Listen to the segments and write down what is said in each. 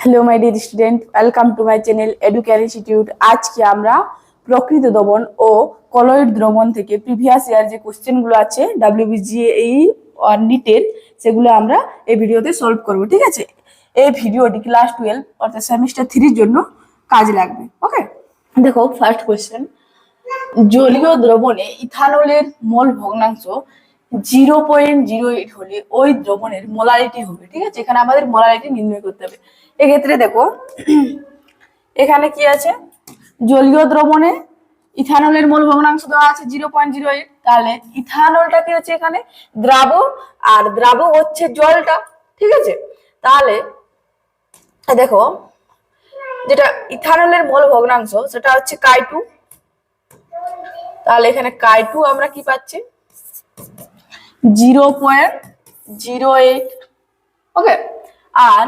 Hello my dear student welcome to my channel Educare institute আজকে আমরা প্রকৃত দ্রবণ ও কলয়েড দ্রবণ থেকে প্রিভিয়াস ইয়ার যে কোশ্চেনগুলো আছে ডাব্লিউবিজিএই নিটের সেগুলো আমরা এই ভিডিওতে সলভ করব, ঠিক আছে? এই ভিডিওটি ক্লাস টুয়েলভ অর্থাৎ সেমিস্টার থ্রির জন্য কাজে লাগবে ওকে দেখো ফার্স্ট কোয়েশ্চেন জলীয় দ্রবণে ইথানলের মোল ভগ্নাংশ জিরো পয়েন্ট জিরো এইট হলে ওই দ্রবণের মোলারিটি হবে, ঠিক আছে? এখানে আমাদের মোলারিটি নির্ণয় করতে হবে। এক্ষেত্রে দেখো, এখানে কি আছে? জলীয় দ্রবণে ইথানলের মোল ভগ্নাংশ দেওয়া আছে জিরো পয়েন্ট জিরো এইট তাহলে ইথানলটা কি হচ্ছে এখানে? দ্রাব, আর দ্রাব হচ্ছে জলটা, ঠিক আছে? তাহলে, দেখো, যেটা ইথানলের মোল ভগ্নাংশ সেটা হচ্ছে কাই টু তাহলে এখানে কাই টু আমরা কি পাচ্ছি? Zero point zero eight. Okay আর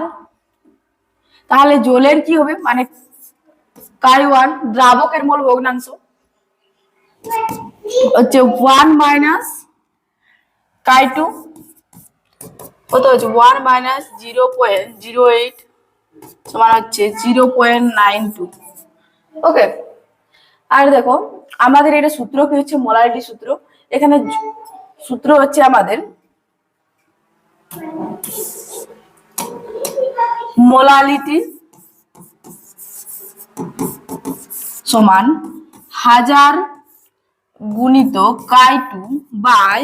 তাহলে জলের কি হবে? মানে কাই ওয়ান? দ্রাবকের মোল ভগ্নাংশ। হচ্ছে ওয়ান মাইনাস কাই টু কত হচ্ছে one minus zero point zero eight সমান হচ্ছে zero point nine two okay আর দেখো, আমাদের এটা সূত্র কি হচ্ছে? মোলারিটি সূত্র। এখানে সূত্র হচ্ছে আমাদের মোলালিটি সমান হাজার গুণিত chi two by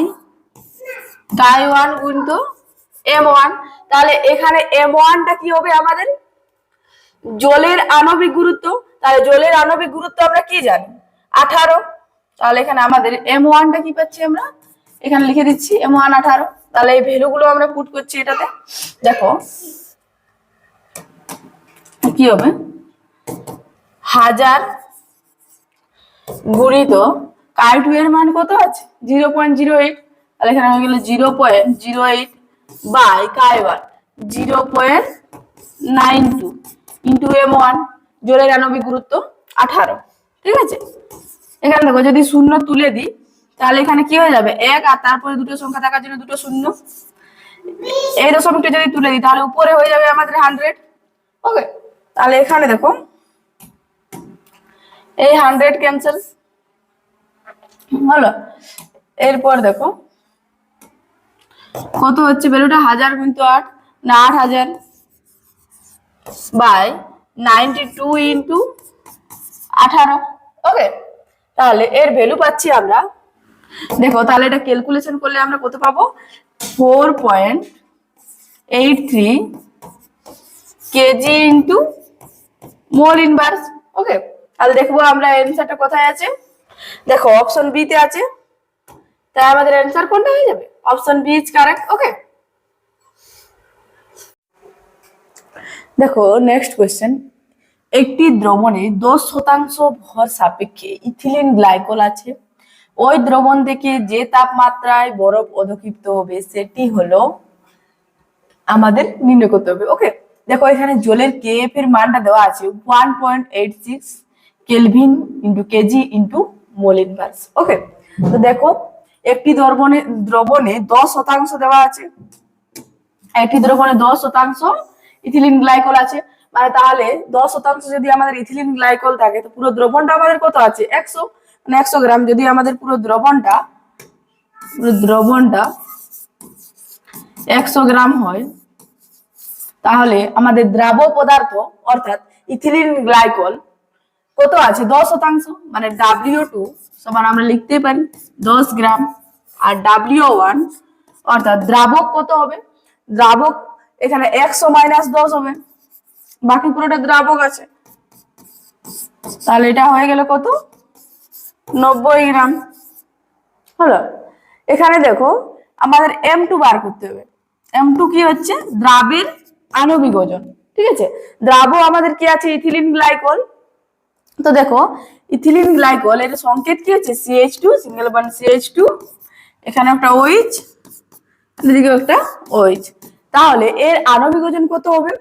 chi one গুণিত এম ওয়ান। তাহলে এখানে এম ওয়ানটা কি হবে আমাদের? জলের আণবিক গুরুত্ব। তাহলে জলের আণবিক গুরুত্ব আমরা কি জানি? আঠারো। তাহলে এখানে আমাদের এম ওয়ানটা কি পাচ্ছি আমরা? এখানে লিখে দিচ্ছি এম ওয়ান আঠারো। তাহলে এই ভ্যালু গুলো আমরা পুট করছি এটাতে। দেখো, কি হবে? হাজার গুণিত কাই টু এর মান কত আছে? জিরো পয়েন্ট জিরো এইট তাহলে এখানে হয়ে গেল zero point zero eight by chi one zero point nine two into M one জলের আণবিক গুরুত্ব আঠারো। ঠিক আছে? এখানে দেখো, যদি শূন্য তুলে দিই তাহলে এখানে কি হয়ে যাবে? এক আর তারপরে দুটো সংখ্যা থাকার জন্য দুটো শূন্য। এই দশমিকটা যদি তুলে দিই, তাহলে উপরে হয়ে যাবে আমাদের হান্ড্রেড ওকে তাহলে এখানে দেখো, এই হান্ড্রেড ক্যান্সেল হলো, এরপর দেখো, কত হচ্ছে? ভ্যালুটা হাজার কিন্তু আট, না আট হাজার। বাই নাইনটি টু ইন্টু আঠারো। ওকে তাহলে এর ভ্যালু পাচ্ছি আমরা দেখো, তাহলে এটা ক্যালকুলেশন করলে আমরা কত পাবো? Four point eight three K G into mole inverse okay তাহলে দেখব আমরা অ্যান্সারটা কোথায় আছে? দেখো অপশন বি তে আছে। তাই আমাদের অ্যান্সার কোনটা হয়ে যাবে? Option B is correct okay দেখো নেক্সট কোয়েশ্চেন একটি দ্রবণে দশ শতাংশ ভর সাপেক্ষে ইথিলিন গ্লাইকল আছে। ওই দ্রবণ থেকে যে তাপমাত্রায় বরফ অধক্ষিপ্ত হবে সেটি হলো আমাদের নির্ণয় করতে হবে। ওকে, দেখো এখানে জলের কেএফ এর মানটা দেওয়া আছে one point eight six kelvin into K G into mole inverse okay, তো দেখো একটি দ্রবণে দ্রবণে দশ শতাংশ দেওয়া আছে। একটি দ্রবণে দশ শতাংশ ইথিলিন গ্লাইকল আছে। মানে তাহলে দশ শতাংশ যদি আমাদের ইথিলিন গ্লাইকল থাকে, তো পুরো দ্রবণটা আমাদের কত আছে? একশো। মানে একশো গ্রাম যদি আমাদের পুরো দ্রবণটা পুরো দ্রবণটা একশো গ্রাম হয়, তাহলে আমাদের দ্রাব্য পদার্থ অর্থাৎ ইথিলিন গ্লাইকল কত আছে? দশ শতাংশ মানে ডাব্লিউ টু সমান আমরা লিখতে পারি দশ গ্রাম, আর ডাব্লিউ ওয়ান অর্থাৎ দ্রাবক কত হবে? দ্রাবক এখানে একশো মাইনাস দশ হবে, বাকি পুরোটা দ্রাবক আছে। তাহলে এটা হয়ে গেল কত? নব্বই গ্রাম। হলো? এখানে দেখো, আমাদের এম টু বার করতে হবে। এম টু কি হচ্ছে? দ্রাবের আণবিক ওজন। ঠিক আছে? দ্রাব আমাদের কি আছে? Ethylene glycol. তো দেখো, ইথিলিন গ্লাইকল, এর সংকেত কি হচ্ছে? C H two single bond C H two এখানে একটা ওইচ এদিকে একটা ওইচ তাহলে এর আণবিক ওজন কত হবে?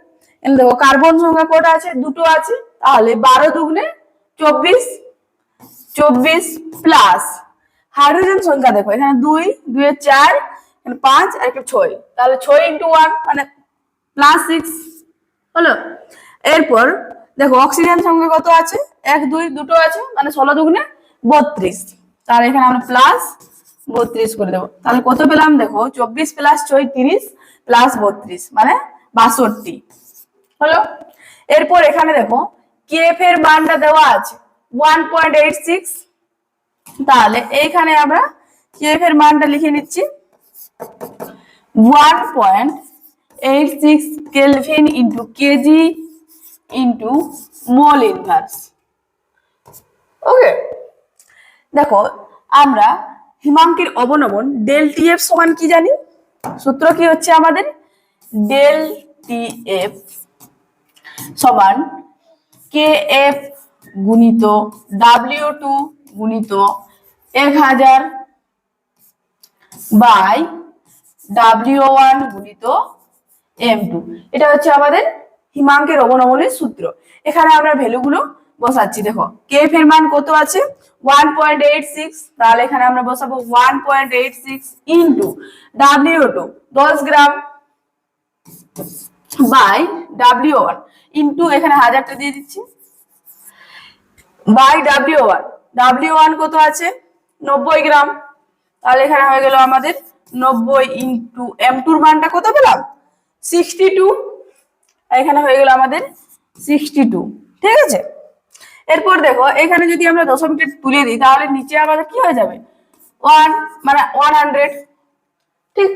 দেখো, কার্বন সংখ্যা কটা আছে? দুটো আছে। তাহলে বারো দুগুণে চব্বিশ চব্বিশ প্লাস হাইড্রোজেন সংখ্যা দেখো, এখানে দুই দুয়ে চার পাঁচ, আর একটা ছয়। তাহলে ছয় ইন্টু ওয়ান মানে প্লাস সিক্স হলো? এরপর দেখো অক্সিজেন সংখ্যা কত আছে? এক, দুই, দুটো আছে মানে ষোলো দুগুণে বত্রিশ। তাহলে এখানে আমরা প্লাস বত্রিশ করে দেবো। তাহলে কত পেলাম? দেখো, চব্বিশ প্লাস ছয়, তিরিশ প্লাস বত্রিশ মানে বাষট্টি। হলো? এরপর এখানে দেখো কেএফ এর মানটা দেওয়া আছে। ওয়ান পয়েন্ট এইট সিক্স তাহলে এইখানে আমরা কেএফ এর মানটা লিখে নিচ্ছি। One point eight six kelvin into K G into mole inverse okay দেখো, আমরা হিমাঙ্কের অবনমন ডেল টিএফ সমান কি জানি? সূত্র কি হচ্ছে আমাদের? ডেল টিএফ সমান কে এফ গুণিত ডাব্লিউ টু গুণিত এক হাজার বাই ডাব্লিউ ওয়ান গুণিত এম টু এটা হচ্ছে আমাদের হিমাঙ্কের অবনমনের সূত্র। এখানে আমরা ভ্যালুগুলো বসাচ্ছি, দেখো। কে এর মান কত আছে? ওয়ান পয়েন্ট এইট সিক্স তাহলে এখানে আমরা বসাবো one point eight six into W two দশ gram by W one into এখানে হাজারটা দিয়ে দিচ্ছি। By W one W one কত আছে? নব্বই গ্রাম। তাহলে এখানে হয়ে গেল আমাদের নব্বই ইন্টু এম টুর মানটা কত পেলাম? সিক্সটি টু এখানে হয়ে গেল আমাদের সিক্সটি টু ঠিক আছে? এরপর দেখো, এখানে যদি আমরা দশমিকটা তুলে দিই, তাহলে নিচে আমাদের কি হয়ে যাবে? ওয়ান মানে ওয়ান হান্ড্রেড ঠিক?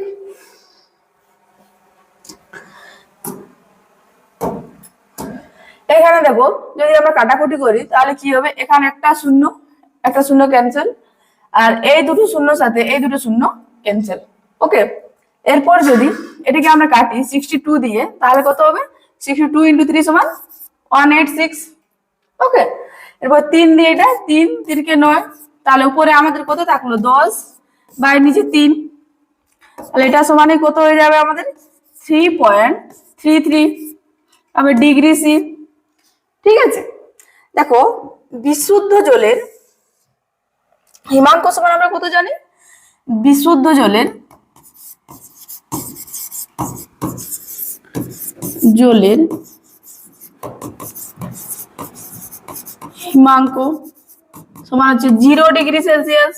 এখানে দেখো, যদি আমরা কাটাকুটি করি, তাহলে কি হবে? এখানে একটা শূন্য একটা শূন্য ক্যান্সেল আর এই দুটো শূন্যর সাথে এই দুটো শূন্য ক্যান্সেল ওকে এরপর যদি এটাকে আমরা কাটি সিক্সটি টু দিয়ে, তাহলে কত হবে? সিক্সটি টু ইন্টু থ্রি সমান ওয়ান এইট সিক্স ওকে এরপর তিন দিয়ে এটা তিন, তিনকে নয়, তাহলে উপরে আমাদের কত থাকল? দশ, বাই নিচে তিন, তাহলে এটা সমানে কত হয়ে যাবে আমাদের? থ্রি পয়েন্ট থ্রি থ্রি আবার ডিগ্রি সি আছে? দেখো, বিশুদ্ধ জলের হিমাঙ্ক সমান আমরা কত জানি? বিশুদ্ধ জলের জলের হিমাঙ্ক সমান হচ্ছে জিরো ডিগ্রি সেলসিয়াস।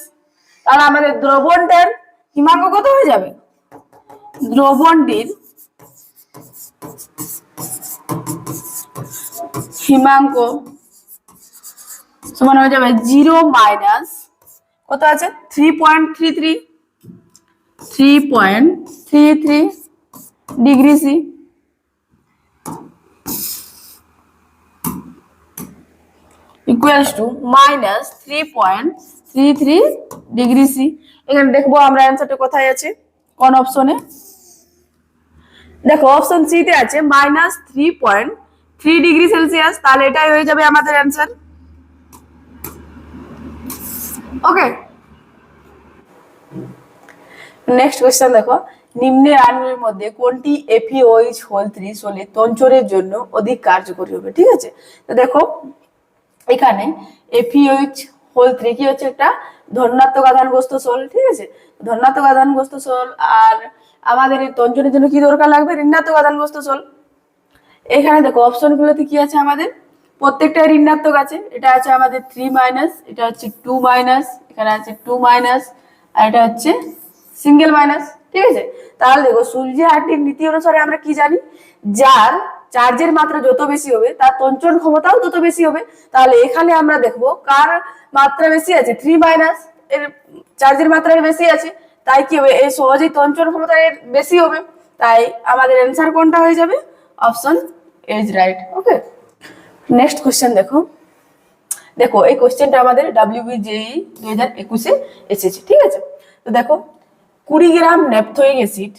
তাহলে আমাদের দ্রবণটার হিমাঙ্ক কত হয়ে যাবে? দ্রবণটির হিমাঙ্ক। সমান হয়ে যাবে জিরো মাইনাস, কত আছে? Three point three three. Three point three three degree C. Equals to minus three point three three degree C এখানে দেখব আমরা অ্যান্সারটা কোথায় আছে, কোন অপশনে দেখো অপশন সি তে আছে minus three point three degree celsius তাহলে এটাই হয়ে যাবে আমাদের অ্যান্সার ওকে নেক্সট কোয়েশ্চেন দেখো। নিম্নের আণুর মধ্যে কোনটি এপিওইচ হোল ত্রিশ হলে তঞ্চরের জন্য অধিক কার্যকরী হবে? ঠিক আছে? তো দেখো, এখানে এপিওইচ হোল থ্রি কি হচ্ছে একটা? ধনাত্মক আধানগ্রস্ত সোল ঠিক আছে? ধনাত্মক আধানগ্রস্ত সোল আর আমাদের এই তঞ্চনের জন্য কি দরকার লাগবে? ঋণাত্মক আধানগ্রস্ত সোল এখানে দেখো অপশন গুলোতে কি আছে আমাদের? প্রত্যেকটা ঋণাত্মক আছে। এটা আছে আমাদের থ্রি মাইনাস এটা হচ্ছে টু মাইনাস এখানে আছে টু মাইনাস আর এটা হচ্ছে সিঙ্গেল মাইনাস ঠিক আছে? তাহলে দেখো সূর্য হাটির নীতি অনুসারে আমরা কি জানি? যার চার্জের মাত্রা যত বেশি হবে, তার তঞ্চন ক্ষমতাও তত বেশি হবে। তাহলে এখানে আমরা দেখব, কার মাত্রা বেশি আছে? থ্রি মাইনাস এর চার্জের মাত্রা বেশি আছে। তাই কি হবে? এই সহজেই তঞ্চন ক্ষমতা এর বেশি হবে। তাই আমাদের অ্যান্সার কোনটা হয়ে যাবে? Option is right okay next question দেখো। দেখো, এই কোশ্চেনটা আমাদের ডাব্লিউবিজেই দুই হাজার একুশে এসেছে, ঠিক আছে? তো দেখো, কুড়ি গ্রাম ন্যাপথোয়িক অ্যাসিড,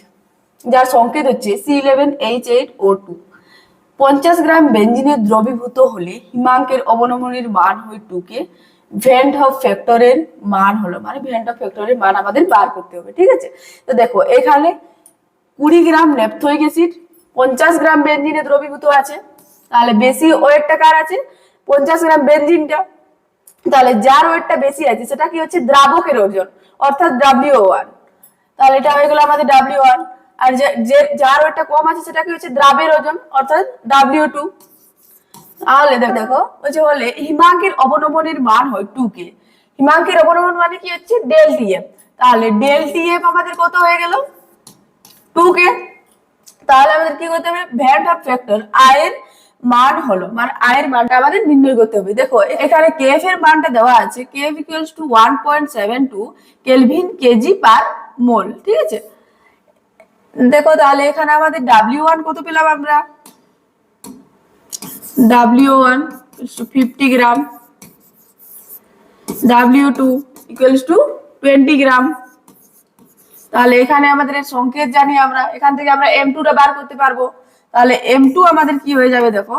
যার সংকেত হচ্ছে C eleven H eight O two পঞ্চাশ গ্রাম বেঞ্জিনের দ্রবীভূত হলে হিমাঙ্কের অবনমনের মান হয় টুকে ভেন্ট অফ ফ্যাক্টরের মান হলো মানে ভেন্ট অফ ফ্যাক্টরের মান আমাদের বার করতে হবে, ঠিক আছে? তো দেখো, এখানে কুড়ি গ্রাম ন্যাপথোয়িক অ্যাসিড পঞ্চাশ গ্রাম বেঞ্জিনে দ্রবীভূত আছে। তাহলে বেশি ওয়েটটা কার আছে? পঞ্চাশ গ্রাম বেঞ্জিনটা তাহলে যার ওয়েটটা বেশি আছে, সেটা কি হচ্ছে? দ্রাবকের ওজন, অর্থাৎ ডাব্লিউ ওয়ান তাহলে এটা হয়ে গেল আমাদের ডাব্লিউ ওয়ান আর যে যার ওয়েটটা কম আছে, সেটা কি হচ্ছে? দ্রাবের ওজন, অর্থাৎ ডাব্লিউ টু তাহলে দেখো ওই যে বলে হিমাঙ্কের অবনমনের মান হয় টু কে হিমাঙ্কের অবনমন মানে কি হচ্ছে? ডেল টিএফ তাহলে ডেল টিএফ আমাদের কত হয়ে গেল? টু কে তাহলে আমাদের কি করতে হবে? ভ্যাট অফ ফ্যাক্টর আয়ের মান হলো মানে আয়ের মানটা আমাদের নির্ণয় করতে হবে। দেখো, এখানে কেএফ এর মানটা দেওয়া আছে KF equals to one point seven two kelvin KG per mole ঠিক আছে? দেখো তাহলে এখানে আমাদের ডাব্লিউ ওয়ান কত পেলাম আমরা? W one fifty gram W two equals to twenty gram তাহলে এখানে আমাদের সংকেত জানি আমরা, এখান থেকে আমরা এম টুটা বার করতে পারব। তাহলে এম টু আমাদের কি হয়ে যাবে দেখো?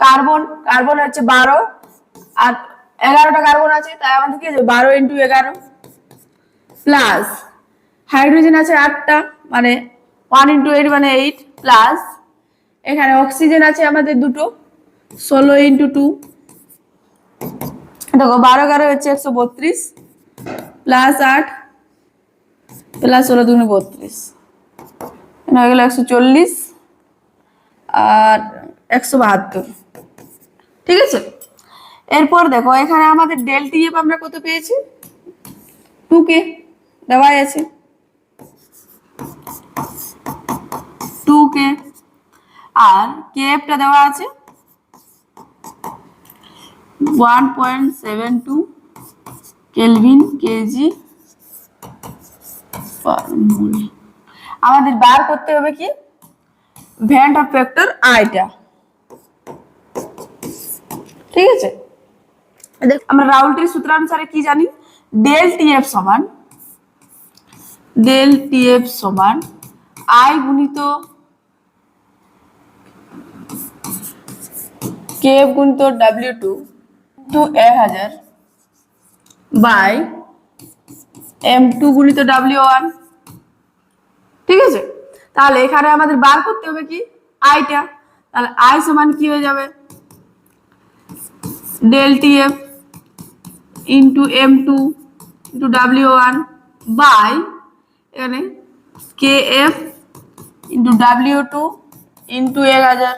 কার্বন কার্বন হচ্ছে বারো, আর এগারোটা কার্বন আছে, তাই আমাদের কি বারো ইন্টু এগারো প্লাস হাইড্রোজেন আছে আটটা মানে ওয়ান ইন্টু এইট মানে এইট প্লাস এখানে অক্সিজেন আছে আমাদের দুটো, ষোলো ইন্টু টু দেখো, বারো, এগারো হচ্ছে একশো বত্রিশ প্লাস আট প্লাস ষোলো দুগুণে বত্রিশ। হয়ে গেল একশো চল্লিশ আর একশো বাহাত্তর। ঠিক আছে? এরপর দেখো, এখানে আমাদের ডেল টিএফ আমরা কত পেয়েছি? টু কে দেওয়াই আছে। টু কে আর কেএফটা দেওয়া আছে। One point seven two kelvin KG আমাদের বার করতে হবে কি? ভ্যান্ট অফ ফ্যাক্টর আইটা। ঠিক আছে? দেখ আমরা রাউলটির সূত্রানুসারে কি জানি? ডেল টি এফ সমান ডেল টি এফ সমান আই গুণিত কেএফ গুণিত ডাব্লিউ টু টু এক হাজার বাই এম টু গুণিত ডাব্লিউ ওয়ান ঠিক আছে? তাহলে এখানে আমাদের বার করতে হবে কি? আইটা তাহলে আই সমান কি হয়ে যাবে? Del T F into M two into W one by এখানে K F into W two into এক হাজার।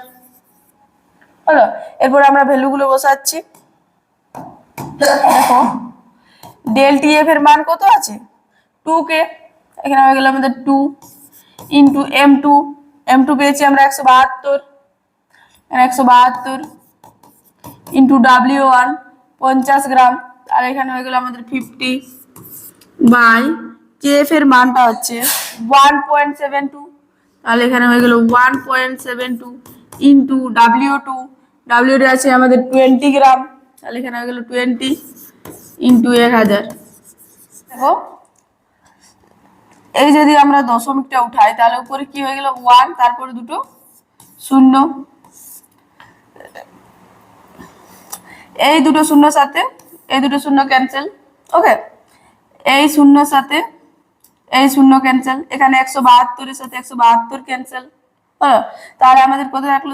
এরপর আমরা ভ্যালুগুলো বসাচ্ছি। দেখো। ডেল টি এফ এর মান কত আছে? টু কে এখানে হয়ে গেল আমাদের two into M two M two পেয়েছি আমরা একশো বাহাত্তর একশো বাহাত্তর ইন্টু ডাব্লিউ ওয়ান পঞ্চাশ গ্রাম, আর এখানে হয়ে গেল আমাদের ফিফটি বাই কেএফ এর মানটা হচ্ছে ওয়ান পয়েন্ট সেভেন টু তাহলে এখানে হয়ে গেল one point seven two into W two W আছে আমাদের টোয়েন্টি গ্রাম, তাহলে এখানে হয়ে গেল টোয়েন্টি ইন্টু এক হাজার। দেখো। এই যদি আমরা দশমিকটা উঠাই, তাহলে উপরে কি হয়ে গেল? ওয়ান তারপরে দুটো শূন্য। এই দুটো শূন্য সাথে, এই দুটো শূন্য ক্যান্সেল ওকে এই শূন্যর সাথে, এই শূন্য ক্যান্সেল এখানে একশো বাহাত্তরের সাথে একশো বাহাত্তর ক্যান্সেল হলো? তাহলে আমাদের কত রাখল?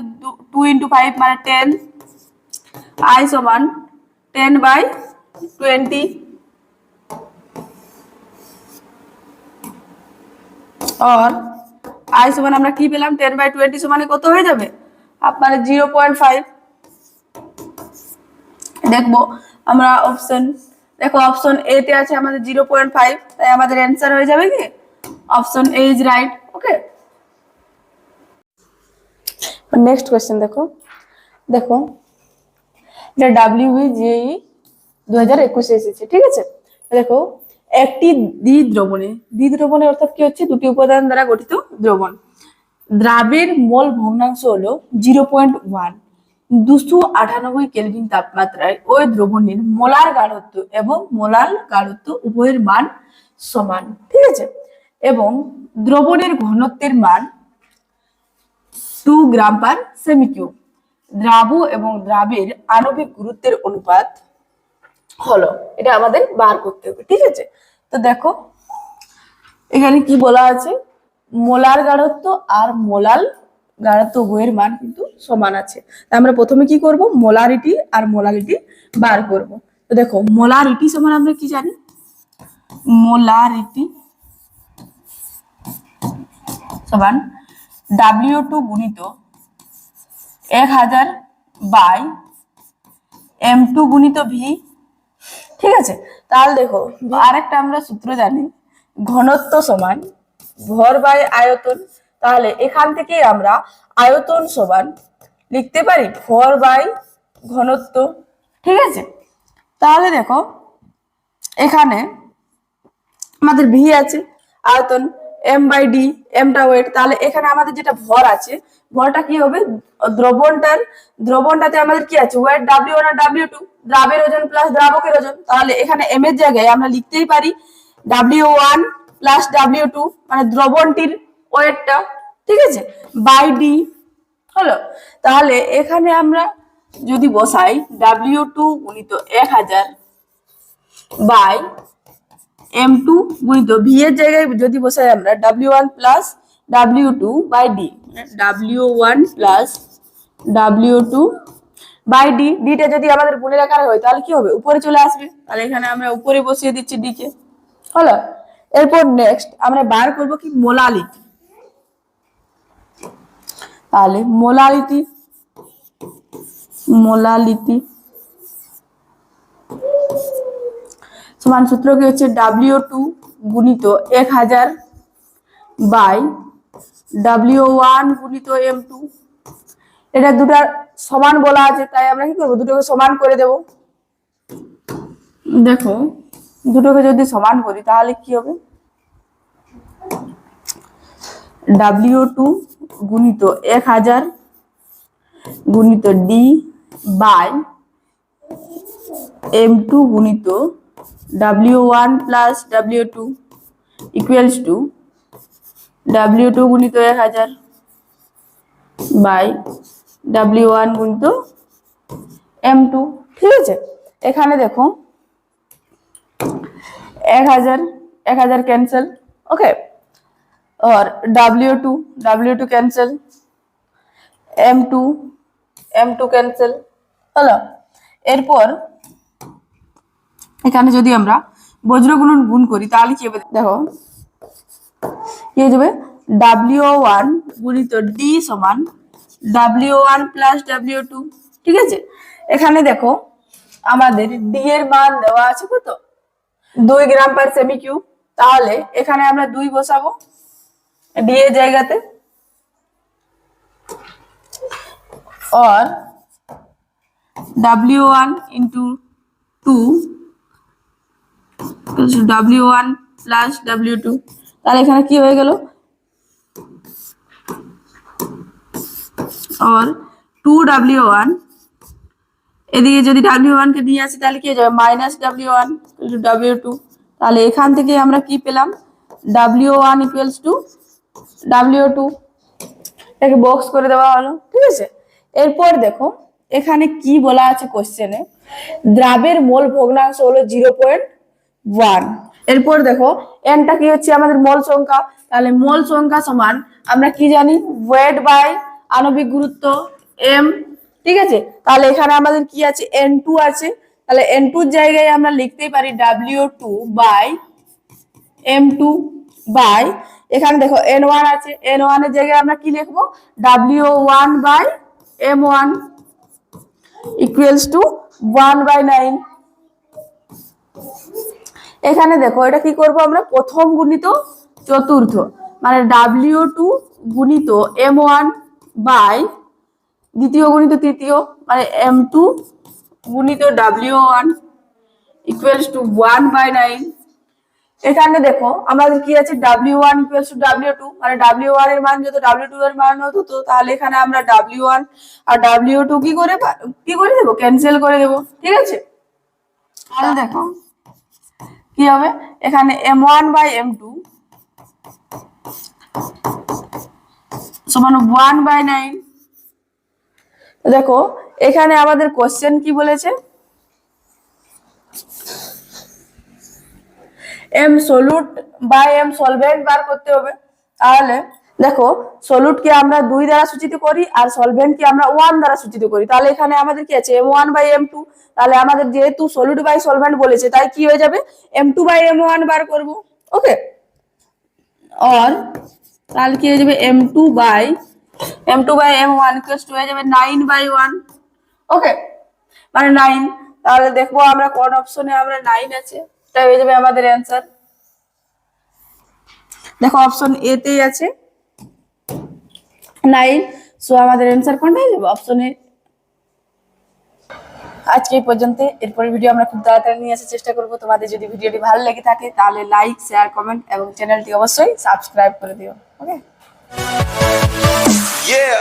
টু ইন্টু ফাইভ মানে টেন আই সমান টেন বাই টোয়েন্টি और আই সমান আমরা কি পেলাম? টেন বাই টোয়েন্টি সমানে কত হয়ে যাবে? আপনার জিরো পয়েন্ট ফাইভ দেখব, আমরা অপশন দেখো অপশন এ তে আছে আমাদের জিরো পয়েন্ট ফাইভ তাই আমাদের অ্যান্সার হয়ে যাবে কি? Option A is right okay next question দেখো। দেখো, এটা ডাব্লিউবি জেই দু হাজার এসেছে, ঠিক আছে? দেখো, একটি দ্বিদ্রবণে দ্বিদ্রবণে অর্থাৎ কি হচ্ছে? দুটি উপাদান দ্বারা গঠিত দ্রবণ। দ্রাবের মোল ভগ্নাংশ হলো জিরো পয়েন্ট ওয়ান, দুশো আটানব্বই কেলভিন তাপমাত্রায় ওই দ্রবণের মোলার গাঢ়ত্ব এবং মোলার গাঢ়ত্ব উভয়ের মান সমান, ঠিক আছে? এবং দ্রবণের ঘনত্বের মান টু গ্রাম পার সেমিকিউব দ্রাব এবং দ্রাবের আণবিক গুরুত্বের অনুপাত হলো, এটা আমাদের বার করতে হবে, ঠিক আছে? তো দেখো, এখানে কি বলা আছে? মোলার গাঢ়ত্ব আর মোলাল গাঢ়ত্ব উভয়ের মান কিন্তু সমান আছে। তা আমরা প্রথমে কি করব? মোলারিটি আর মোলারিটি বার করব। তো দেখো, মোলারিটি সমান আমরা কি জানি? মোলারিটি সমান ডাব্লিউ টু গুণিত এক হাজার বাই এম টু গুণিত ভি ঠিক আছে? তাহলে দেখো, আরেকটা আমরা সূত্র জানি, ঘনত্ব সমান ভর বাই আয়তন। তাহলে এখান থেকে আমরা আয়তন সমান লিখতে পারি ভর বাই ঘনত্ব। ঠিক আছে? তাহলে দেখো, এখানে আমাদের ভি আছে, আয়তন এম বাই ডি এমটা ওয়েট তাহলে এখানে আমাদের যেটা ভর আছে, ভরটা কি হবে? দ্রবণটার, দ্রবণটাতে আমাদের কি আছে? ওয়েট ডাব্লিউ ওয়ান আর ডাব্লিউ টু দ্রাবের ওজন প্লাস দ্রাবকের ওজন। তাহলে এখানে এম এর জায়গায় আমরা লিখতেই পারি W one plus W two মানে দ্রবণটির ওয়েটটা, ঠিক আছে? বাই ডি হলো? তাহলে এখানে আমরা যদি বসাই ডাব্লিউ টু গুণিত এক হাজার বাই এম টু গুণিত ভি এর জায়গায় যদি বসাই আমরা W one plus W two by D W one plus W two by D ডিটা যদি আমাদের গুণের আকারে হয়, তাহলে কি হবে? উপরে চলে আসবে। তাহলে এখানে আমরা উপরে বসিয়ে দিচ্ছি ডি কে। হলো? এরপর নেক্সট আমরা বার করব কি মোলালিটি তাহলে মোলালিটি মোলালিটি সমান সূত্র কি হচ্ছে ডাব্লিউ টু গুণিত এক হাজার বাই ডাব্লিউ ওয়ান গুণিত এম টু এটা দুটার সমান বলা আছে, তাই আমরা কি করব? দুটোকে সমান করে দেব। দেখো, দুটোকে যদি সমান করি, তাহলে কি হবে? ডাব্লিউ টু গুণিত এক হাজার গুণিত ডি বাই এম টু গুণিত W one plus W two equals two W two গুণিত এক হাজার বাই ডাব্লিউ ওয়ান গুণিত এম টু ঠিক আছে এখানে দেখো এক হাজার এক হাজার ক্যান্সেল ওকে और W two W two cancel M two M two cancel হলো এরপর এখানে যদি আমরা বজ্রগুণন গুণ করি, তাহলে কি হবে? দেখো, কি হয়ে যাবে? ডাব্লিউ ওয়ান গুণিত ডি সমান W one plus W two ঠিক আছে? এখানে দেখো, আমাদের ডি এর মান দেওয়া আছে কত? দুই গ্রাম পার সেমি কিউব তাহলে এখানে আমরা দুই বসাবো ডি এর জায়গাতে। W one into two W one plus W two তাহলে এখানে কি হয়ে গেল? और টু ডাব্লিউ ওয়ান এদিকে যদি ডাব্লিউ ওয়ান কে দিয়ে আসি, তাহলে কি হয়ে যাবে? মাইনাস ওয়ান টু তাহলে এখান থেকে আমরা কি পেলাম? W one two W two এটাকে বক্স করে দেওয়া হলো, ঠিক আছে? এরপর দেখো, এখানে কি বলা আছে কোশ্চেনে দ্রাবের মোল ভগ্নাংশ হলো জিরো পয়েন্ট ওয়ান। এরপর দেখো এনটা কি হচ্ছে? আমাদের মোল সংখ্যা। তাহলে মোল সংখ্যা সমান, আমরা কি জানি? ওয়েট বাই আণবিক গুরুত্ব এম ঠিক আছে? তাহলে এখানে আমাদের কি আছে? এন টু আছে। তাহলে এন টুর জায়গায় আমরা লিখতেই পারি W two by M two by এখানে দেখো এন ওয়ান আছে। এন ওয়ানের জায়গায় আমরা কি লিখব? W one by M one equals to one by nine এখানে দেখো, এটা কি করব আমরা? প্রথম গুণিত চতুর্থ। মানে ডাব্লিউ টু গুণিত এম ওয়ান বাই দ্বিতীয় গুণিত তৃতীয় মানে এম টু গুণিত W one equals to one by nine এখানে দেখো, আমাদের কি আছে? W one equals to W two মানে ডাব্লিউ ওয়ানের মান যত ডাব্লিউ টু এর মান হতো, তো তাহলে এখানে আমরা ডাব্লিউ ওয়ান আর ডাব্লিউ টু কি করে কি করে দেবো? ক্যান্সেল করে দেবো। ঠিক আছে? তাহলে দেখো কি হবে? এখানে M one by M two সমান ওয়ান বাই নাইন দেখো, এখানে আমাদের কোশ্চেন কি বলেছে? M solute by M solvent বার করতে হবে। তাহলে দেখো সলুট কে আমরা দুই দ্বারা সূচিত করি আর সলভেন্ট কে আমরা ওয়ান দ্বারা সূচিত করি। তাহলে এখানে আমাদের কি আছে? M one by M two তাহলে আমাদের যেহেতু সলুট বাই সলভেন্ট বলেছে, তাই কি হয়ে যাবে? M two by M one বার করব। ওকে? और তাহলে কি হয়ে যাবে? M two by M two by M one equals to হয়ে যাবে নাইন বাই ওয়ান ওকে? মানে নাইন তাহলে দেখব আমরা কোন অপশনে আমরা নাইন আছে। এটা হয়ে যাবে আমাদের অ্যান্সার দেখো অপশন এ তেই আছে। নাইন। সো আমাদের অ্যান্সার কোনটাই যাবে অপশনে আজকে এই পর্যন্ত। এরপরে ভিডিও আমরা খুব তাড়াতাড়ি নিয়ে আসার চেষ্টা করব। তোমাদের যদি ভিডিওটি ভালো লেগে থাকে, তাহলে লাইক শেয়ার কমেন্ট এবং চ্যানেলটি অবশ্যই সাবস্ক্রাইব করে দিও। ওকে Yeah.